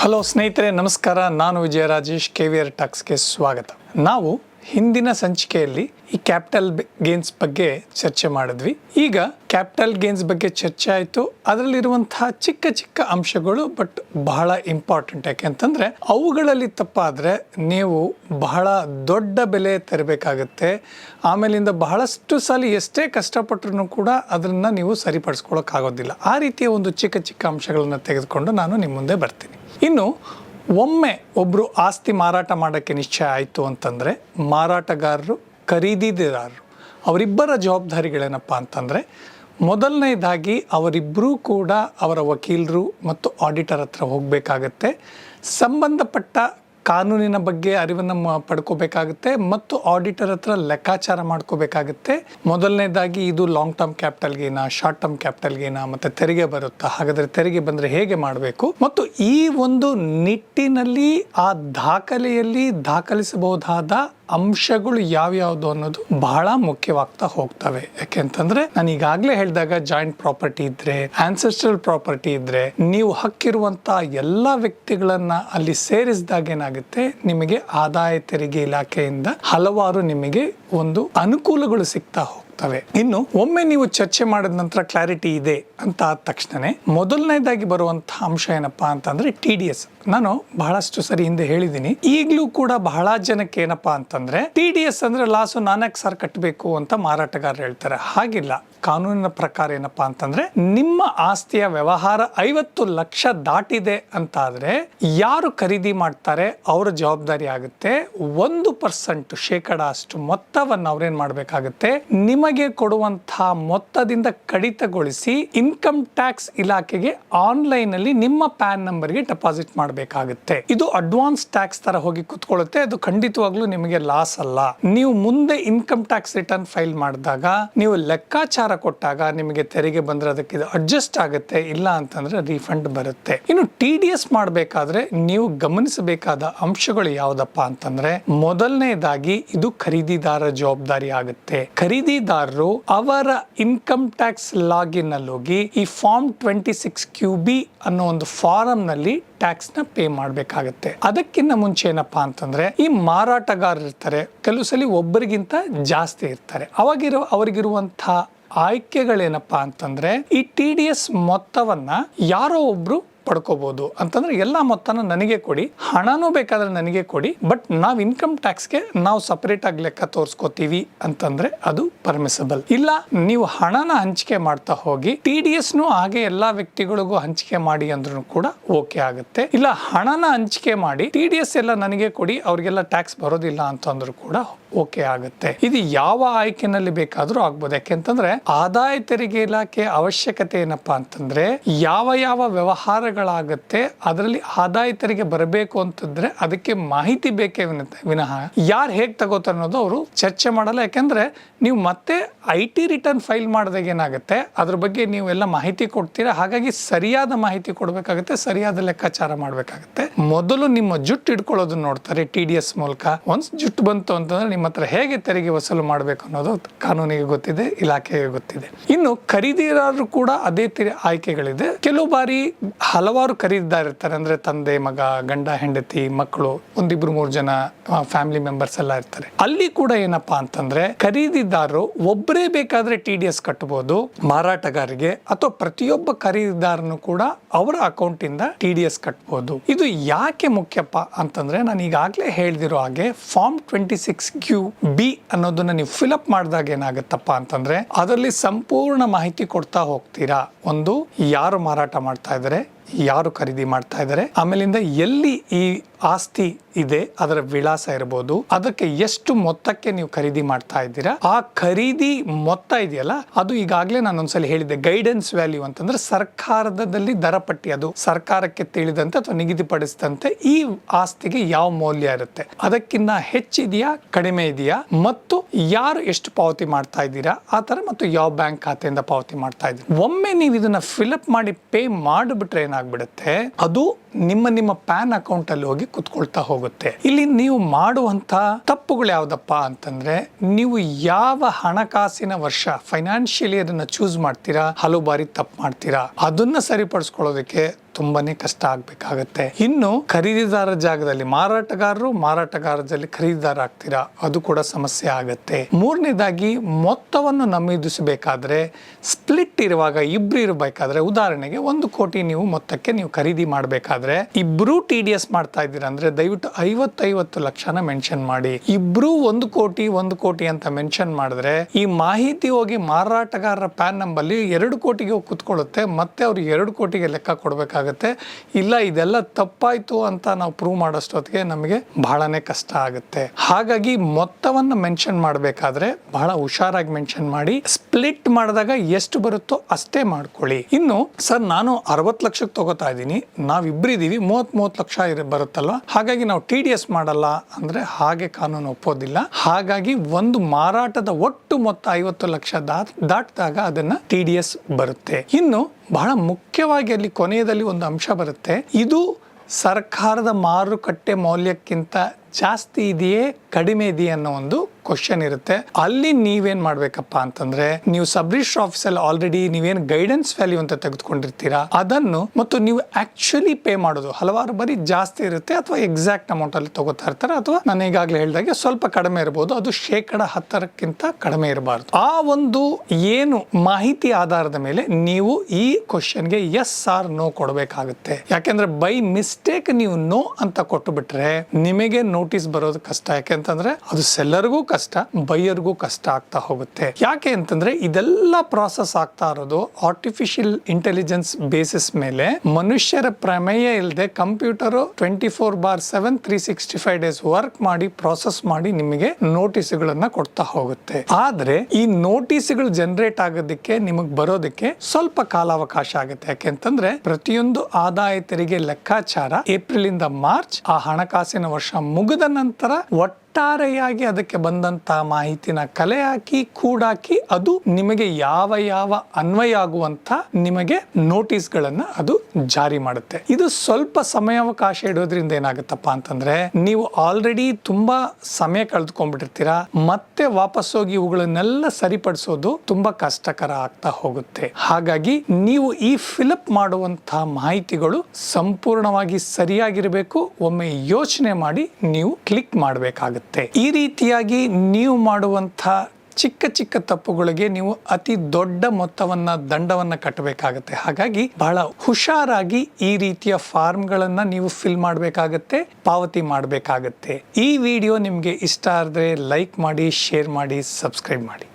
Hello ಸ್ನೇಹಿತರೆ, ನಮಸ್ಕಾರ. ನಾನು Vijaya Rajesh K V R ಟಾಕ್ಸ್ಗೆ ಸ್ವಾಗತ. ನಾವು ಹಿಂದಿನ ಸಂಚಿಕೆಯಲ್ಲಿ ಈ ಕ್ಯಾಪಿಟಲ್ ಗೇನ್ಸ್ ಬಗ್ಗೆ ಚರ್ಚೆ ಮಾಡಿದ್ವಿ. ಈಗ ಕ್ಯಾಪಿಟಲ್ ಗೇನ್ಸ್ ಬಗ್ಗೆ ಚರ್ಚೆ ಆಯಿತು. ಅದರಲ್ಲಿರುವಂತಹ ಚಿಕ್ಕ ಚಿಕ್ಕ ಅಂಶಗಳು ಬಟ್ ಬಹಳ ಇಂಪಾರ್ಟೆಂಟ್ ಯಾಕೆಂತಂದ್ರೆ ಅವುಗಳಲ್ಲಿ ತಪ್ಪಾದರೆ ನೀವು ಬಹಳ ದೊಡ್ಡ ಬೆಲೆ ತೆರಬೇಕಾಗುತ್ತೆ. ಆಮೇಲಿಂದ ಬಹಳಷ್ಟು ಸಲ ಎಷ್ಟೇ ಕಷ್ಟಪಟ್ಟರು ಕೂಡ ಅದನ್ನು ನೀವು ಸರಿಪಡಿಸ್ಕೊಳ್ಳೋಕ್ಕಾಗೋದಿಲ್ಲ ಆ ರೀತಿಯ ಒಂದು ಚಿಕ್ಕ ಚಿಕ್ಕ ಅಂಶಗಳನ್ನು ತೆಗೆದುಕೊಂಡು ನಾನು ನಿಮ್ಮ ಮುಂದೆ ಬರ್ತೀನಿ. ಇನ್ನು ಒಮ್ಮೆ ಒಬ್ಬರು ಆಸ್ತಿ ಮಾರಾಟ ಮಾಡೋಕ್ಕೆ ನಿಶ್ಚಯ ಆಯಿತು ಅಂತಂದರೆ ಮಾರಾಟಗಾರರು, ಖರೀದಿದಾರರು, ಅವರಿಬ್ಬರ ಜವಾಬ್ದಾರಿಗಳೇನಪ್ಪ ಅಂತಂದರೆ ಮೊದಲನೇದಾಗಿ ಅವರಿಬ್ಬರೂ ಕೂಡ ಅವರ ವಕೀಲರು ಮತ್ತು ಆಡಿಟರ್ ಹತ್ರ ಹೋಗಬೇಕಾಗತ್ತೆ. ಸಂಬಂಧಪಟ್ಟ ಕಾನೂನಿನ ಬಗ್ಗೆ ಅರಿವನ್ನು ಪಡ್ಕೋಬೇಕಾಗುತ್ತೆ ಮತ್ತು ಆಡಿಟರ್ ಹತ್ರ ಲೆಕ್ಕಾಚಾರ ಮಾಡ್ಕೋಬೇಕಾಗುತ್ತೆ. ಮೊದಲನೇದಾಗಿ ಇದು ಲಾಂಗ್ ಟರ್ಮ್ ಕ್ಯಾಪಿಟಲ್ ಗೇನಾ ಶಾರ್ಟ್ ಟರ್ಮ್ ಕ್ಯಾಪಿಟಲ್ ಗೇನಾ ಮತ್ತೆ ತೆರಿಗೆ ಬರುತ್ತಾ? ಹಾಗಾದ್ರೆ ತೆರಿಗೆ ಬಂದರೆ ಹೇಗೆ ಮಾಡಬೇಕು? ಮತ್ತು ಈ ಒಂದು ನಿಟ್ಟಿನಲ್ಲಿ ಆ ದಾಖಲೆಯಲ್ಲಿ ದಾಖಲಿಸಬಹುದಾದ ಅಂಶಗಳು ಯಾವ್ಯಾವುದು ಅನ್ನೋದು ಬಹಳ ಮುಖ್ಯವಾಗ್ತಾ ಹೋಗ್ತವೆ. ಯಾಕೆಂತಂದ್ರೆ ನಾನು ಈಗಾಗಲೇ ಹೇಳಿದಾಗ ಜಾಯಿಂಟ್ ಪ್ರಾಪರ್ಟಿ ಇದ್ರೆ ಆನ್ಸೆಸ್ಟ್ರಲ್ ಪ್ರಾಪರ್ಟಿ ಇದ್ರೆ, ನೀವು ಹಕ್ಕಿರುವಂತ ಎಲ್ಲ ವ್ಯಕ್ತಿಗಳನ್ನ ಅಲ್ಲಿ ಸೇರಿಸಿದಾಗ ಏನಾಗುತ್ತೆ? ನಿಮಗೆ ಆದಾಯ ತೆರಿಗೆ ಇಲಾಖೆಯಿಂದ ಹಲವಾರು ನಿಮಗೆ ಒಂದು ಅನುಕೂಲಗಳು ಸಿಗ್ತಾ ಹೋಗ್ತವೆ. ಇನ್ನು ಒಮ್ಮೆ ನೀವು ಚರ್ಚೆ ಮಾಡಿದ ನಂತರ ಕ್ಲಾರಿಟಿ ಇದೆ ಅಂತ ಆದ ತಕ್ಷಣನೇ ಮೊದಲನೇದಾಗಿ ಬರುವಂತಹ ಅಂಶ ಏನಪ್ಪಾ ಅಂತಂದ್ರೆ ಟಿ ಡಿ ನಾನು ಬಹಳಷ್ಟು ಸರಿ ಹಿಂದೆ ಹೇಳಿದ್ದೀನಿ. ಈಗಲೂ ಕೂಡ ಬಹಳ ಜನಕ್ಕೆ ಏನಪ್ಪಾ ಅಂತಂದ್ರೆ ಟಿ ಡಿ ಎಸ್ ಅಂದ್ರೆ ಲಾಸು ನಾಲ್ಕು ಸರ್ ಕಟ್ಟಬೇಕು ಅಂತ ಮಾರಾಟಗಾರರು ಹೇಳ್ತಾರೆ. ಹಾಗಿಲ್ಲ. ಕಾನೂನಿನ ಪ್ರಕಾರ ಏನಪ್ಪಾ ಅಂತಂದ್ರೆ ನಿಮ್ಮ ಆಸ್ತಿಯ ವ್ಯವಹಾರ ಐವತ್ತು ಲಕ್ಷ ದಾಟಿದೆ ಅಂತಾದ್ರೆ ಯಾರು ಖರೀದಿ ಮಾಡ್ತಾರೆ ಅವರ ಜವಾಬ್ದಾರಿ ಆಗುತ್ತೆ. ಒಂದು ಪರ್ಸೆಂಟ್ ಶೇಕಡ ಅಷ್ಟು ಮೊತ್ತವನ್ನು ಅವ್ರೇನ್ ಮಾಡ್ಬೇಕಾಗುತ್ತೆ? ನಿಮಗೆ ಕೊಡುವಂತಹ ಮೊತ್ತದಿಂದ ಕಡಿತಗೊಳಿಸಿ ಇನ್ಕಮ್ ಟ್ಯಾಕ್ಸ್ ಇಲಾಖೆಗೆ ಆನ್ಲೈನ್ ಅಲ್ಲಿ ನಿಮ್ಮ ಪ್ಯಾನ್ ನಂಬರ್ಗೆ ಡೆಪಾಸಿಟ್ ಮಾಡಬೇಕಾಗುತ್ತೆ. ಇದು ಅಡ್ವಾನ್ಸ್ ಟ್ಯಾಕ್ಸ್ ತರ ಹೋಗಿ ಕುತ್ಕೊಳ್ಳುತ್ತೆ. ಅದು ಖಂಡಿತವಾಗ್ಲೂ ನಿಮಗೆ ಲಾಸ್ ಅಲ್ಲ. ನೀವು ಮುಂದೆ ಇನ್ಕಮ್ ಟ್ಯಾಕ್ಸ್ ರಿಟರ್ನ್ ಫೈಲ್ ಮಾಡಿದಾಗ, ನೀವು ಲೆಕ್ಕಾಚಾರ ಕೊಟ್ಟಾಗ ನಿಮಗೆ ತೆರಿಗೆ ಬಂದ್ರೆ ಅದಕ್ಕೆ ಇದು ಅಡ್ಜಸ್ಟ್ ಆಗುತ್ತೆ. ಇಲ್ಲ ಅಂತಂದ್ರೆ ರೀಫಂಡ್ ಬರುತ್ತೆ. ಇನ್ನು ಟಿ ಡಿ ಎಸ್ ಮಾಡಬೇಕಾದ್ರೆ ನೀವು ಗಮನಿಸಬೇಕಾದ ಅಂಶಗಳು ಯಾವ್ದಪ್ಪ ಅಂತಂದ್ರೆ, ಮೊದಲನೇದಾಗಿ ಇದು ಖರೀದಿದಾರ ಜವಾಬ್ದಾರಿ ಆಗುತ್ತೆ. ಖರೀದಿದಾರರು ಅವರ ಇನ್ಕಮ್ ಟ್ಯಾಕ್ಸ್ ಲಾಗಿನ್ ಅಲ್ಲಿ ಹೋಗಿ ಈ form twenty six Q B ಅನ್ನೋ ಒಂದು ಫಾರಂ ನಲ್ಲಿ ಟ್ಯಾಕ್ಸ್ನ ಪೇ ಮಾಡಬೇಕಾಗತ್ತೆ. ಅದಕ್ಕಿಂತ ಮುಂಚೆ ಏನಪ್ಪಾ ಅಂತಂದ್ರೆ ಈ ಮಾರಾಟಗಾರರು ಇರ್ತಾರೆ, ಕೆಲವು ಸಲ ಒಬ್ಬರಿಗಿಂತ ಜಾಸ್ತಿ ಇರ್ತಾರೆ. ಅವಾಗಿರೋ ಅವರಿಗಿರುವಂತಹ ಆಯ್ಕೆಗಳೇನಪ್ಪಾ ಅಂತಂದ್ರೆ ಈ ಟಿ ಡಿ ಎಸ್ ಮೊತ್ತವನ್ನ ಯಾರೋ ಒಬ್ರು ಪಡ್ಕೋಬಹುದು ಅಂತಂದ್ರೆ ಎಲ್ಲ ಮೊತ್ತನ ನನಗೆ ಕೊಡಿ, ಹಣನೂ ಬೇಕಾದ್ರೆ ನನಗೆ ಕೊಡಿ ಬಟ್ ನಾವು ಇನ್ಕಮ್ ಟ್ಯಾಕ್ಸ್ಗೆ ನಾವು ಸಪರೇಟ್ ಆಗಿ ಲೆಕ್ಕ ತೋರಿಸ್ಕೋತೀವಿ ಅಂತಂದ್ರೆ ಅದು ಪರ್ಮಿಸಬಲ್ ಇಲ್ಲ, ನೀವು ಹಣನ ಹಂಚಿಕೆ ಮಾಡ್ತಾ ಹೋಗಿ ಟಿ ಡಿ ಎಸ್ನು ಹಾಗೆ ಎಲ್ಲಾ ವ್ಯಕ್ತಿಗಳಿಗೂ ಹಂಚಿಕೆ ಮಾಡಿ ಅಂದ್ರೂ ಕೂಡ ಓಕೆ ಆಗುತ್ತೆ. ಇಲ್ಲ, ಹಣನ ಹಂಚಿಕೆ ಮಾಡಿ ಟಿ ಡಿ ಎಸ್ ಎಲ್ಲ ನನಗೆ ಕೊಡಿ, ಅವ್ರಿಗೆಲ್ಲ ಟ್ಯಾಕ್ಸ್ ಬರೋದಿಲ್ಲ ಅಂತಂದ್ರೂ ಕೂಡ ಓಕೆ ಆಗುತ್ತೆ. ಇದು ಯಾವ ಆಯ್ಕೆನಲ್ಲಿ ಬೇಕಾದರೂ ಆಗ್ಬೋದು. ಯಾಕೆಂತಂದ್ರೆ ಆದಾಯ ತೆರಿಗೆ ಇಲಾಖೆ ಅವಶ್ಯಕತೆ ಏನಪ್ಪಾ ಅಂತಂದ್ರೆ ಯಾವ ಯಾವ ವ್ಯವಹಾರಗಳಾಗತ್ತೆ, ಅದರಲ್ಲಿ ಆದಾಯ ತೆರಿಗೆ ಬರಬೇಕು ಅಂತಂದ್ರೆ ಅದಕ್ಕೆ ಮಾಹಿತಿ ಬೇಕೇ ವಿನ- ಯಾರು ಹೇಗೆ ತಗೋತಾರೆ ಅನ್ನೋದು ಅವರು ಚರ್ಚೆ ಮಾಡಲ್ಲ. ಯಾಕೆಂದ್ರೆ ನೀವು ಮತ್ತೆ ಐ ಟಿ ರಿಟರ್ನ್ ಫೈಲ್ ಮಾಡಿದಾಗ ಏನಾಗುತ್ತೆ, ಅದ್ರ ಬಗ್ಗೆ ನೀವು ಎಲ್ಲ ಮಾಹಿತಿ ಕೊಡ್ತೀರಾ. ಹಾಗಾಗಿ ಸರಿಯಾದ ಮಾಹಿತಿ ಕೊಡಬೇಕಾಗುತ್ತೆ, ಸರಿಯಾದ ಲೆಕ್ಕಾಚಾರ ಮಾಡಬೇಕಾಗುತ್ತೆ. ಮೊದಲು ನಿಮ್ಮ ಜುಟ್ಟು ಇಟ್ಕೊಳ್ಳೋದನ್ನ ನೋಡ್ತಾರೆ ಟಿ ಡಿ ಎಸ್ ಮೂಲಕ. ಒನ್ಸ್ ಜುಟ್ಟು ಬಂತು ಅಂತಂದ್ರೆ ನಿಮ್ಮ ಹತ್ರ ಹೇಗೆ ತೆರಿಗೆ ವಸೂಲು ಮಾಡಬೇಕು ಅನ್ನೋದು ಕಾನೂನಿಗೆ ಗೊತ್ತಿದೆ, ಇಲಾಖೆಗೆ ಗೊತ್ತಿದೆ. ಇನ್ನು ಖರೀದಿದಾರರು ಕೂಡ ಅದೇ ತೀರಿ ಆಯ್ಕೆಗಳಿದೆ. ಕೆಲವು ಬಾರಿ ಹಲವಾರು ಖರೀದಿದಾರ ಇರ್ತಾರೆ ಅಂದ್ರೆ ತಂದೆ, ಮಗ, ಗಂಡ, ಹೆಂಡತಿ, ಮಕ್ಕಳು, ಒಂದಿಬ್ರು ಮೂರು ಜನ ಫ್ಯಾಮಿಲಿ ಮೆಂಬರ್ಸ್ ಎಲ್ಲ ಇರ್ತಾರೆ. ಅಲ್ಲಿ ಕೂಡ ಏನಪ್ಪಾ ಅಂತಂದ್ರೆ ಖರೀದಿದಾರರು ಒಬ್ಬರೇ ಬೇಕಾದ್ರೆ ಟಿ ಡಿ ಎಸ್ ಕಟ್ಟಬಹುದು ಮಾರಾಟಗಾರರಿಗೆ ಅಥವಾ ಪ್ರತಿಯೊಬ್ಬ ಖರೀದಿದಾರನು ಕೂಡ ಅವರ ಅಕೌಂಟ್ ಇಂದ ಟಿ ಡಿ ಎಸ್ ಕಟ್ಟಬಹುದು ಇದು ಯಾಕೆ ಮುಖ್ಯಪ್ಪ ಅಂತಂದ್ರೆ ನಾನು ಈಗಾಗಲೇ ಹೇಳ್ದಿರೋ ಹಾಗೆ form twenty six Q B ಅನ್ನೋದನ್ನ ನೀವು ಫಿಲಪ್ ಮಾಡಿದಾಗ ಏನಾಗುತ್ತಪ್ಪ ಅಂತಂದ್ರೆ, ಅದರಲ್ಲಿ ಸಂಪೂರ್ಣ ಮಾಹಿತಿ ಕೊಡ್ತಾ ಹೋಗ್ತೀರಾ? ಒಂದು, ಯಾರು ಮಾರಾಟ ಮಾಡ್ತಾ ಇದ್ದಾರೆ ಯಾರು ಖರೀದಿ ಮಾಡ್ತಾ ಇದ್ದಾರೆ. ಆಮೇಲಿಂದ ಎಲ್ಲಿ ಈ ಆಸ್ತಿ ಇದೆ, ಅದರ ವಿಳಾಸ ಇರಬಹುದು ಅದಕ್ಕೆ ಎಷ್ಟು ಮೊತ್ತಕ್ಕೆ ನೀವು ಖರೀದಿ ಮಾಡ್ತಾ ಇದ್ದೀರಾ, ಆ ಖರೀದಿ ಮೊತ್ತ ಇದೆಯಲ್ಲ, ಅದು ಈಗಾಗಲೇ ನಾನು ಒಂದ್ಸಲ ಹೇಳಿದ್ದೆ ಗೈಡೆನ್ಸ್ ವ್ಯಾಲ್ಯೂ ಅಂತಂದ್ರೆ ಸರ್ಕಾರದಲ್ಲಿ ದರ ಪಟ್ಟಿ, ಅದು ಸರ್ಕಾರಕ್ಕೆ ತಿಳಿದಂತೆ ಅಥವಾ ನಿಗದಿಪಡಿಸಿದಂತೆ ಈ ಆಸ್ತಿಗೆ ಯಾವ ಮೌಲ್ಯ ಇರುತ್ತೆ. ಅದಕ್ಕಿಂತ ಹೆಚ್ಚಿದೆಯಾ, ಕಡಿಮೆ ಇದೆಯಾ, ಮತ್ತು ಯಾರು ಎಷ್ಟು ಪಾವತಿ ಮಾಡ್ತಾ ಇದ್ದೀರಾ, ಆ ತರ ಮತ್ತು ಯಾವ ಬ್ಯಾಂಕ್ ಖಾತೆಯಿಂದ ಪಾವತಿ ಮಾಡ್ತಾ ಇದ್ದೀರಾ. ಒಮ್ಮೆ ನೀವು ಇದನ್ನ ಫಿಲಪ್ ಮಾಡಿ ಪೇ ಮಾಡಿಬಿಟ್ರೆ ಏನಾಗ್ಬಿಡುತ್ತೆ? ಅದು ನಿಮ್ಮ ನಿಮ್ಮ ಪ್ಯಾನ್ ಅಕೌಂಟ್ ಅಲ್ಲಿ ಹೋಗಿ ಕುತ್ಕೊಳ್ತಾ ಹೋಗುತ್ತೆ. ಇಲ್ಲಿ ನೀವು ಮಾಡುವಂತ ತಪ್ಪುಗಳು ಯಾವ್ದಪ್ಪ ಅಂತಂದ್ರೆ, ನೀವು ಯಾವ ಹಣಕಾಸಿನ ವರ್ಷ ಫೈನಾನ್ಷಿಯಲಿ ಅದನ್ನ ಚೂಸ್ ಮಾಡ್ತೀರಾ, ಹಲವು ಬಾರಿ ತಪ್ಪು ಮಾಡ್ತೀರಾ, ಅದನ್ನ ಸರಿಪಡಿಸ್ಕೊಳ್ಳೋದಕ್ಕೆ ತುಂಬಾನೇ ಕಷ್ಟ ಆಗ್ಬೇಕಾಗತ್ತೆ. ಇನ್ನು ಖರೀದಿದಾರ ಜಾಗದಲ್ಲಿ ಮಾರಾಟಗಾರರು ಮಾರಾಟಗಾರದಲ್ಲಿ ಖರೀದಿದಾರ ಆಗ್ತೀರಾ? ಅದು ಕೂಡ ಸಮಸ್ಯೆ ಆಗತ್ತೆ. ಮೂರನೇದಾಗಿ ಮೊತ್ತವನ್ನು ನಮೂದಿಸಬೇಕಾದ್ರೆ ಸ್ಪ್ಲಿಟ್ ಇರುವಾಗ ಇಬ್ರು ಇರಬೇಕಾದ್ರೆ ಉದಾಹರಣೆಗೆ ಒಂದು ಕೋಟಿ ನೀವು ಮೊತ್ತಕ್ಕೆ ನೀವು ಖರೀದಿ ಮಾಡಬೇಕಾದ್ರೆ ಇಬ್ರು ಟಿ ಡಿ ಎಸ್ ಮಾಡ್ತಾ ಇದ್ದೀರಾ ಅಂದ್ರೆ ದಯವಿಟ್ಟು ಐವತ್ತೈವತ್ತು ಲಕ್ಷನ ಮೆನ್ಷನ್ ಮಾಡಿ. ಇಬ್ರು ಒಂದು ಕೋಟಿ ಒಂದು ಕೋಟಿ ಅಂತ ಮೆನ್ಷನ್ ಮಾಡಿದ್ರೆ ಈ ಮಾಹಿತಿ ಹೋಗಿ ಮಾರಾಟಗಾರರ ಪ್ಯಾನ್ ನಂಬಲ್ಲಿ ಎರಡು ಕೋಟಿಗೆ ಹೋಗಿ ಕುತ್ಕೊಳ್ಳುತ್ತೆ, ಮತ್ತೆ ಅವ್ರು ಎರಡು ಕೋಟಿಗೆ ಲೆಕ್ಕ ಕೊಡಬೇಕಾಗತ್ತೆ. ಇಲ್ಲ, ಇದೆಲ್ಲ ತಪ್ಪಾಯ್ತು ಅಂತ ನಾವು ಪ್ರೂವ್ ಮಾಡೋಷ್ಟೊತ್ತಿಗೆ ನಮಗೆ ಬಹಳನೇ ಕಷ್ಟ ಆಗುತ್ತೆ. ಹಾಗಾಗಿ ಮೊತ್ತವನ್ನು ಮೆನ್ಷನ್ ಮಾಡಬೇಕಾದ್ರೆ ಬಹಳ ಹುಷಾರಾಗಿ ಮೆನ್ಷನ್ ಮಾಡಿ ಸ್ಪ್ಲಿಟ್ ಮಾಡಿದಾಗ ಎಷ್ಟು ಬರುತ್ತೋ ಅಷ್ಟೇ ಮಾಡ್ಕೊಳ್ಳಿ. ಇನ್ನು, ಸರ್, ನಾನು ಅರವತ್ತು ಲಕ್ಷಕ್ಕೆ ತಗೋತಾ ಇದ್ದೀನಿ. ನಾವಿಬ್ಬರಿದ್ದೀವಿ ಮೂವತ್ ಮೂವತ್ತು ಲಕ್ಷ ಬರುತ್ತಲ್ವ? ಹಾಗಾಗಿ ನಾವು ಟಿ ಡಿ ಎಸ್ ಮಾಡಲ್ಲ ಅಂದ್ರೆ ಹಾಗೆ ಕಾನೂನು ಒಪ್ಪೋದಿಲ್ಲ. ಹಾಗಾಗಿ ಒಂದು ಮಾರಾಟದ ಒಟ್ಟು ಮೊತ್ತ ಐವತ್ತು ಲಕ್ಷ ದಾಟ್, ದಾಟಿದಾಗ ಅದನ್ನ ಟಿ ಡಿ ಎಸ್ ಬರುತ್ತೆ. ಇನ್ನು ಬಹಳ ಮುಖ್ಯವಾಗಿ ಅಲ್ಲಿ ಕೊನೆಯದಲ್ಲಿ ಒಂದು ಅಂಶ ಬರುತ್ತೆ. ಇದು ಸರ್ಕಾರದ ಮಾರುಕಟ್ಟೆ ಮೌಲ್ಯಕ್ಕಿಂತ ಜಾಸ್ತಿ ಇದೆಯೇ ಕಡಿಮೆ ಇದೆಯೇ ಅನ್ನೋ ಒಂದು ಕ್ವಶನ್ ಇರುತ್ತೆ. ಅಲ್ಲಿ ನೀವೇನ್ ಮಾಡ್ಬೇಕಪ್ಪ ಅಂತಂದ್ರೆ, ನೀವು ಸಬ್ ರಿಜಿಸ್ಟರ್ ಆಫೀಸಲ್ಲಿ ಆಲ್ರೆಡಿ ನೀವೇನು ಗೈಡೆನ್ಸ್ ವ್ಯಾಲ್ಯೂ ಅಂತ ತೆಗೆದುಕೊಂಡಿರ್ತೀರಾ, ಅದನ್ನು ಮತ್ತು ನೀವು ಆಕ್ಚುಲಿ ಪೇ ಮಾಡೋದು. ಹಲವಾರು ಬಾರಿ ಜಾಸ್ತಿ ಇರುತ್ತೆ ಅಥವಾ ಎಕ್ಸಾಕ್ಟ್ ಅಮೌಂಟ್ ಅಲ್ಲಿ ತಗೋತಾ ಇರ್ತಾರೆ ಅಥವಾ ನಾನು ಈಗಾಗಲೇ ಹೇಳಿದಾಗೆ ಸ್ವಲ್ಪ ಕಡಿಮೆ ಇರಬಹುದು ಅದು ಶೇಕಡ ಹತ್ತರಕ್ಕಿಂತ ಕಡಿಮೆ ಇರಬಾರ್ದು. ಆ ಒಂದು ಏನು ಮಾಹಿತಿ ಆಧಾರದ ಮೇಲೆ ನೀವು ಈ ಕ್ವಶನ್ಗೆ ಎಸ್ ಆರ್ ನೋ ಕೊಡಬೇಕಾಗುತ್ತೆ. ಯಾಕೆಂದ್ರೆ ಬೈ ಮಿಸ್ಟೇಕ್ ನೀವು ನೋ ಅಂತ ಕೊಟ್ಟು ಬಿಟ್ರೆ ನಿಮಗೆ ನೋಟಿಸ್ ಬರೋದು ಕಷ್ಟ. ಯಾಕೆಂತಂದ್ರೆ ಅದು ಸೆಲ್ಲರ್ಗೂ ಬೈಯರ್ಗೂ ಕಷ್ಟ ಆಗ್ತಾ ಹೋಗುತ್ತೆ. ಯಾಕೆ ಅಂತಂದ್ರೆ ಇದೆಲ್ಲ ಪ್ರಾಸೆಸ್ ಆಗ್ತಾ ಇರೋದು ಆರ್ಟಿಫಿಷಿಯಲ್ ಇಂಟೆಲಿಜೆನ್ಸ್ ಬೇಸಿಸ್ ಮೇಲೆ. ಮನುಷ್ಯರ ಪ್ರಮೇಯ ಇಲ್ಲದೆ computer twenty four bar seven three sixty five days work ಮಾಡಿ ಪ್ರಾಸೆಸ್ ಮಾಡಿ ನಿಮಗೆ ನೋಟಿಸ್ಗಳನ್ನ ಕೊಡ್ತಾ ಹೋಗುತ್ತೆ. ಆದ್ರೆ ಈ ನೋಟಿಸ್ಗಳು ಜನರೇಟ್ ಆಗೋದಕ್ಕೆ, ನಿಮಗೆ ಬರೋದಕ್ಕೆ ಸ್ವಲ್ಪ ಕಾಲಾವಕಾಶ ಆಗುತ್ತೆ. ಯಾಕೆಂತಂದ್ರೆ ಪ್ರತಿಯೊಂದು ಆದಾಯ ತೆರಿಗೆ ಲೆಕ್ಕಾಚಾರ ಏಪ್ರಿಲ್ ಇಂದ ಮಾರ್ಚ್ ಆ ಹಣಕಾಸಿನ ವರ್ಷ ಮುಗಿದ ನಂತರ ಒಟ್ಟಾರೆಯಾಗಿ ಅದಕ್ಕೆ ಬಂದಂತಹ ಮಾಹಿತಿನ ಕಲೆ ಹಾಕಿ ಕೂಡಾಕಿ ಅದು ನಿಮಗೆ ಯಾವ ಯಾವ ಅನ್ವಯ ಆಗುವಂತ ನಿಮಗೆ ನೋಟಿಸ್ಗಳನ್ನ ಅದು ಜಾರಿ ಮಾಡುತ್ತೆ. ಇದು ಸ್ವಲ್ಪ ಸಮಯಾವಕಾಶ ಇಡೋದ್ರಿಂದ ಏನಾಗುತ್ತಪ್ಪ ಅಂತಂದ್ರೆ, ನೀವು ಆಲ್ರೆಡಿ ತುಂಬಾ ಸಮಯ ಕಳೆದುಕೊಂಡ್ಬಿಟ್ಟಿರ್ತೀರಾ, ಮತ್ತೆ ವಾಪಸ್ ಹೋಗಿ ಇವುಗಳನ್ನೆಲ್ಲ ಸರಿಪಡಿಸೋದು ತುಂಬಾ ಕಷ್ಟಕರ ಆಗ್ತಾ ಹೋಗುತ್ತೆ. ಹಾಗಾಗಿ ನೀವು ಈ ಫಿಲಪ್ ಮಾಡುವಂತಹ ಮಾಹಿತಿಗಳು ಸಂಪೂರ್ಣವಾಗಿ ಸರಿಯಾಗಿರಬೇಕು. ಒಮ್ಮೆ ಯೋಚನೆ ಮಾಡಿ ನೀವು ಕ್ಲಿಕ್ ಮಾಡಬೇಕಾಗುತ್ತೆ. ಈ ರೀತಿಯಾಗಿ ನೀವು ಮಾಡುವಂತಹ ಚಿಕ್ಕ ಚಿಕ್ಕ ತಪ್ಪುಗಳಿಗೆ ನೀವು ಅತಿ ದೊಡ್ಡ ಮೊತ್ತವನ್ನ, ದಂಡವನ್ನ ಕಟ್ಟಬೇಕಾಗತ್ತೆ. ಹಾಗಾಗಿ ಬಹಳ ಹುಷಾರಾಗಿ ಈ ರೀತಿಯ ಫಾರ್ಮ್ಗಳನ್ನ ನೀವು ಫಿಲ್ ಮಾಡಬೇಕಾಗತ್ತೆ, ಪಾವತಿ ಮಾಡಬೇಕಾಗತ್ತೆ. ಈ ವಿಡಿಯೋ ನಿಮಗೆ ಇಷ್ಟ ಆದರೆ ಲೈಕ್ ಮಾಡಿ, ಶೇರ್ ಮಾಡಿ, ಸಬ್ಸ್ಕ್ರೈಬ್ ಮಾಡಿ.